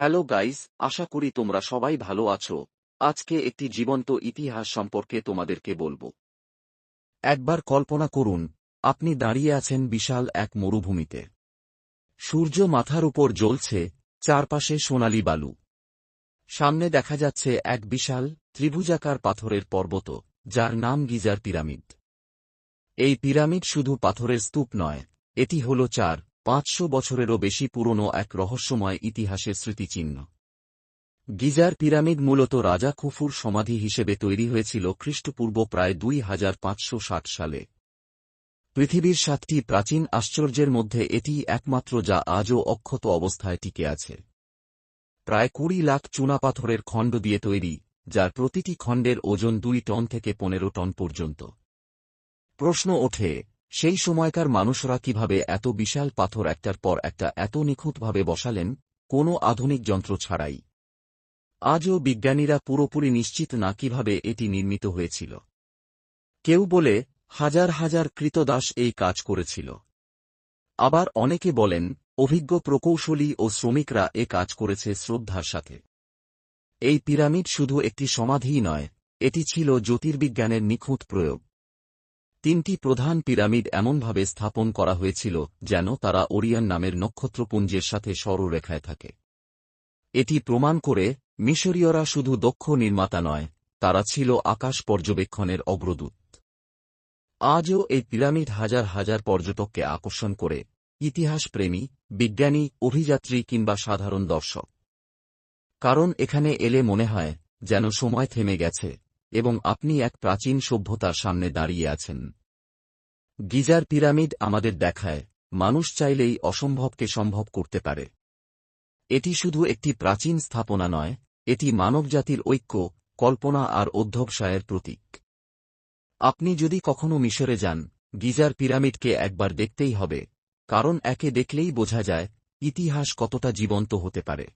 Hello guys, আশা করি তোমরা সবাই ভালো আছো। আজকে একটি জীবন্ত ইতিহাস সম্পর্কে তোমাদেরকে বলব। একবার কল্পনা করুন, আপনি দাঁড়িয়ে আছেন বিশাল এক মরুভূমিতে। সূর্য মাথার উপর জ্বলছে, চারপাশে সোনালি বালু। সামনে দেখা যাচ্ছে এক বিশাল ত্রিভুজাকার পাথরের পর্বত, যার নাম গিজার পিরামিড। এই পিরামিড শুধু পাথরের স্তূপ নয়, এটি হল চার পাঁচশো বছরেরও বেশি পুরনো এক রহস্যময় ইতিহাসের স্মৃতিচিহ্ন। গিজার পিরামিড মূলত রাজা খুফুর সমাধি হিসেবে তৈরি হয়েছিল খ্রিস্টপূর্ব প্রায় দুই হাজার পাঁচশো ষাট সালে। পৃথিবীর সাতটি প্রাচীন আশ্চর্যের মধ্যে এটি একমাত্র যা আজও অক্ষত অবস্থায় টিকে আছে। প্রায় কুড়ি লাখ চুনাপাথরের খণ্ড দিয়ে তৈরি, যার প্রতিটি খণ্ডের ওজন দুই টন থেকে পনেরো টন পর্যন্ত। প্রশ্ন ওঠে সেই সময়কার মানুষরা কীভাবে এত বিশাল পাথর একটার পর একটা এত নিখুঁতভাবে বসালেন, কোনো আধুনিক যন্ত্র ছাড়াই। আজও বিজ্ঞানীরা পুরোপুরি নিশ্চিত না কীভাবে এটি নির্মিত হয়েছিল। কেউ বলে, হাজার হাজার কৃতদাস এই কাজ করেছিল। আবার অনেকে বলেন, অভিজ্ঞ প্রকৌশলী ও শ্রমিকরা এ কাজ করেছে শ্রদ্ধার সাথে। এই পিরামিড শুধু একটি সমাধিই নয়, এটি ছিল জ্যোতির্বিজ্ঞানের নিখুঁত প্রয়োগ। তিনটি প্রধান পিরামিড এমনভাবে স্থাপন করা হয়েছিল যেন তারা ওরিয়ান নামের নক্ষত্রপুঞ্জের সাথে সরলরেখায় থাকে। এটি প্রমাণ করে, মিশরীয়রা শুধু দক্ষ নির্মাতা নয়, তারা ছিল আকাশ পর্যবেক্ষণের অগ্রদূত। আজও এই পিরামিড হাজার হাজার পর্যটককে আকর্ষণ করে, ইতিহাসপ্রেমী, বিজ্ঞানী, অভিযাত্রী কিংবা সাধারণ দর্শক। কারণ এখানে এলে মনে হয়, যেন সময় থেমে গেছে। এবং আপনি এক প্রাচীন সভ্যতার সামনে দাঁড়িয়ে আছেন। গিজার পিরামিড আমাদের দেখায়, মানুষ চাইলেই অসম্ভবকে সম্ভব করতে পারে। এটি শুধু একটি প্রাচীন স্থাপনা নয়, এটি মানবজাতির ঐক্য, কল্পনা আর অধ্যবসায়ের প্রতীক। আপনি যদি কখনো মিশরে যান, গিজার পিরামিডকে একবার দেখতেই হবে, কারণ একে দেখলেই বোঝা যায়, ইতিহাস কতটা জীবন্ত হতে পারে।